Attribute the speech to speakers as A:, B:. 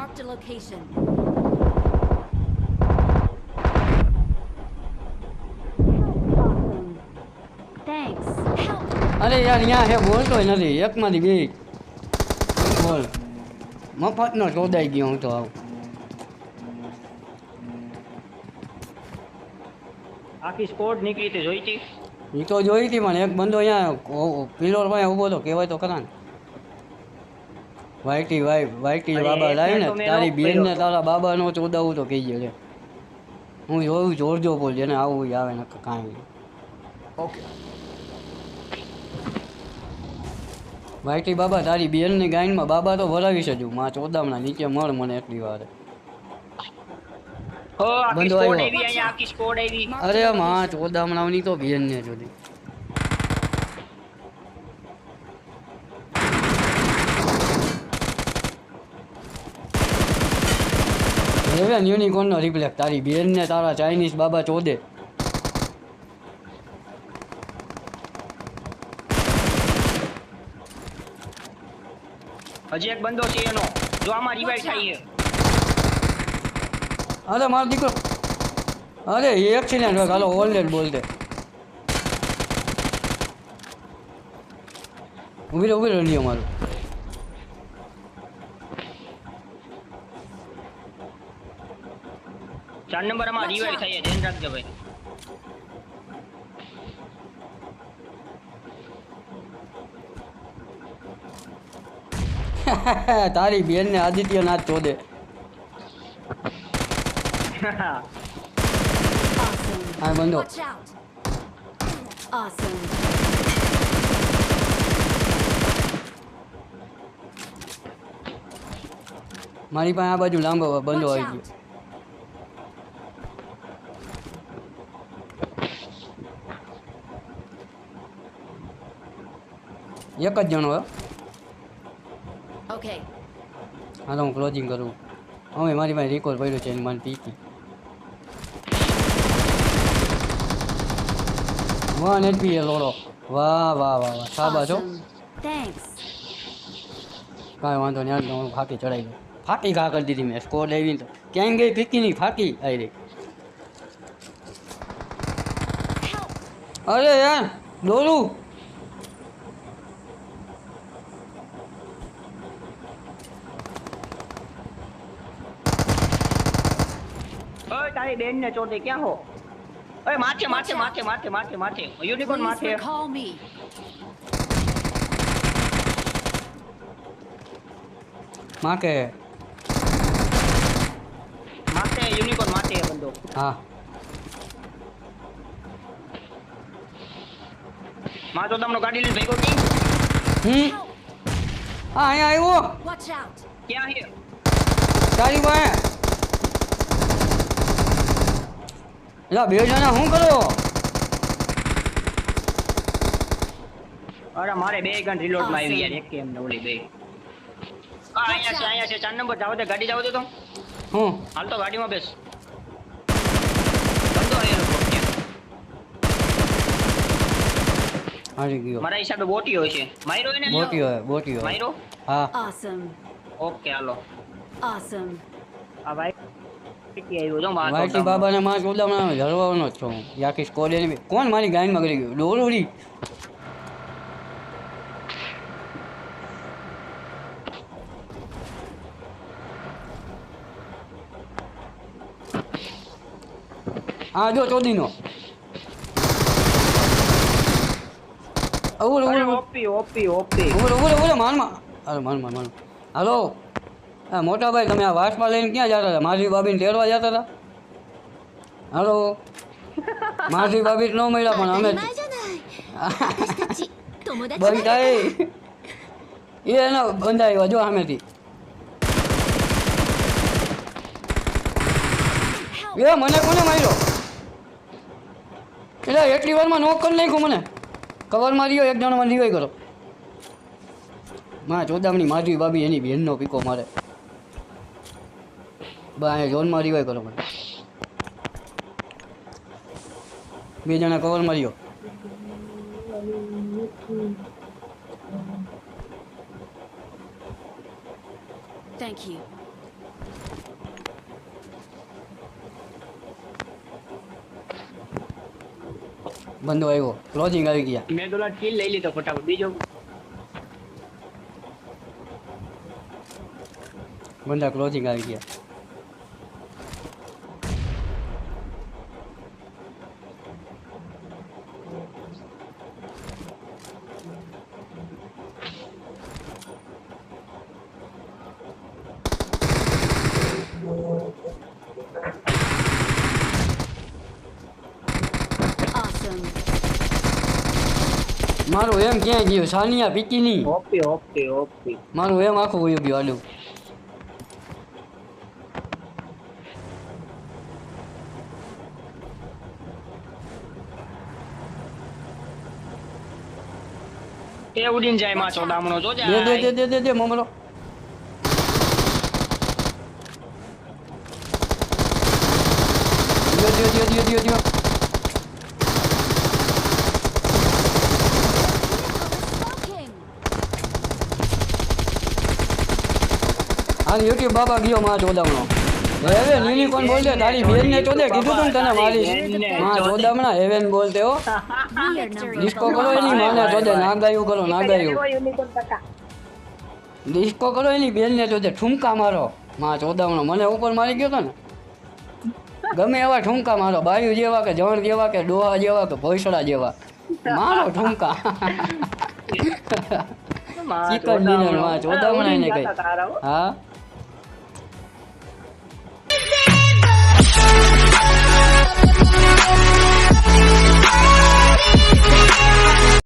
A: Marked a location. Thanks. Help!
B: અરે યાર અહીંયા હે બોલતોય નથી એકમાંથી બે બોલ મફતનો ચોદાઈ ગયો હું તો આવું
C: આખી સ્કોડ નીકળી હતી જોઈ હતી
B: એ તો જોઈ હતી પણ એક બંદો અહીંયા પિલોર પાસે ઊભો તો કહેવાય તો ખરા ને વાઈટી વાઈફ વાઈટી બાબા લાવી ને તારી બેન ને. તારા બાબાનો ચોદાવું તો કહીએ લે હું જોયું જોરજો બોલ જેને આવું આવે ને કાંઈ
C: ઓકે.
B: વાઈટી બાબા તારી બેનની ગાયનમાં બાબા તો ભરાવી છે જ. માં ચોદામણા નીચે મળ મને એટલી વાર. બંધો આવ્યો. અરે માં ચોદામણાની તો બેન ને જુદી રેવેન યુનિકોર્નનો રિપ્લેક તારી બેન ને તારા ચાઇનીઝ બાબા ચોદે
C: હજી એક બંદો છે એનો જો આમાં રિવાઇવ થાય
B: અરે મારો દીકરો અરે એક્સિડન્ટ હોય હાલો ઓલરેડ બોલ દે ઊભી રહે ઊભી રહ્યો નહીં અમારું
C: ચાર નંબર આમાં રિવાઇવ થાય છે ધ્યાન રાખજો ભાઈ.
B: તારી બેન ને આદિત્યનાથ ચોદે હા બંધો.
A: Awesome.
B: મારી પાસે આ બાજુ લાંબો બંધો આવી. ગયો. એક જ જણો ઓકે
A: હા
B: તો હું ક્લોઝિંગ કરું. હવે મારી પાસે રેકોર્ડ પડ્યો છે મને પીકી. વન એચપી એ લોડો. વાહ વાહ વાહ વાહ. સાબા છો. કાંઈ વાંધો નહીં હાલ હું ફાકી ચડાવી દઉં. ફાકી ઘા કરી દીધી મેં? સ્કોર આવી તો. ક્યાંય ગઈ ફીકી નહીં ફાકી? આવી રહી. અરે યાર દોરું
C: ઓય તારી બેન ને ચોટે ક્યાં હો. ઓય માથે માથે માથે માથે માથે માથે. યુનિકોર્ન માથે.
A: me.
C: માથે યુનિકોર્ન માથે એ બંદો.
B: હા.
C: માં તો તમને ગાડી લઈને ભેગો કી
B: હમ? હા અહીંયા આવ્યો.
C: ક્યાં હે?
B: તારી પાસે એલા બે જણા શું કરો?
C: અરે મારે બે ગન રીલોડમાં આવી યાર એક કેમ ને ઓલી બે. આ અહીંયા છે અહીંયા છે ચાર નંબર જાવ દે ગાડી જાવ દે તો.
B: હું?
C: હાલ તો ગાડીમાં બેસ. બંધો કેમ?
B: હારી ગયો.
C: મારા હિસાબે બોટી હોય છે. માયરો એને
B: બોટી હોય બોટી હોય.
C: માયરો?
B: હા.
A: ઓસમ
C: ઓકે હાલો.
A: ઓસમ
C: આ ભાઈ. કેટલી બાબાના જો માં
B: વાઈટી બાબાને માં ચોદામણા જ છું. આખી કોણ મારી ગાયનમાં કરી ગયું? ડોરોડી હા જો ચોદીનો. અવર
C: ઓપી ઓપી ઓપી.
B: ઊભો ઊભો માનમાં અરે માન માન માન. હાલો. હા મોટાભાઈ તમે આ વાસમાં લઈને ક્યાં જતા હતા? માધવી ભાભીને તેડવા જતા હતા? હલો? માધવી ભાભી ન મળ્યા પણ અમે બંધાઈ એ એનો બંધાઈ જો સામેથી. એ મને કોને માર્યો? એટલે એટલી વારમાં નોક કરી નાખ્યું મને. કવર માર્યો એક જણો મને લીવાઈ કરો માં ચોદામણી માધવી બાબી એની બહેનનો પીકો મારે. અહીંયા ઝોનમાં રિવાઈવ કરો મને બે જણા કવર રહ્યો
A: Thank you.
B: બંધો આવ્યો. ક્લોઝિંગ આવી ગયા.
C: મેં દોલા કિલ લઈ લીધો ફટાફટ. બીજો
B: બંધા ક્લોઝિંગ આવી ગયા. મારું એમ ક્યાં ગયું? સાનિયા પીકી નહીં
C: ઓપી ઓપી ઓપી
B: મારું એમ આખું વયું ગયું આડું
C: એ ઉડીન જાય માછો ચોદામણો જો
B: દે દે દે દે દે દે મમરો. દિયો દિયો દિયો દિયો દિયો દિયો
A: Smoking.
B: હાલ યુટ્યુબ બાબા ગયો માં ચોદામણો હવે નીલી કોણ બોલતે તારી બેન ને ચોદે કીધું તું તને મારી માં ચોદામણા હેવેન બોલતે હો. ડિસ્કો કરો એની માને ચોદે નાગાયું કરો નાગાયું. ડિસ્કો કરો એની બેન ને ચોદે ઠુમકા મારો માં ચોદામણો મને ઉપર મારી ગયો તો ને? ગમે એવા ઠુમકા મારો બાયુ જેવા કે જણ જેવા કે ડોહા જેવા કે ભોસડા જેવા. મારો ઠુમકા. ચિકન ડિનરમાં ચોદામણા એને કઈ. હા?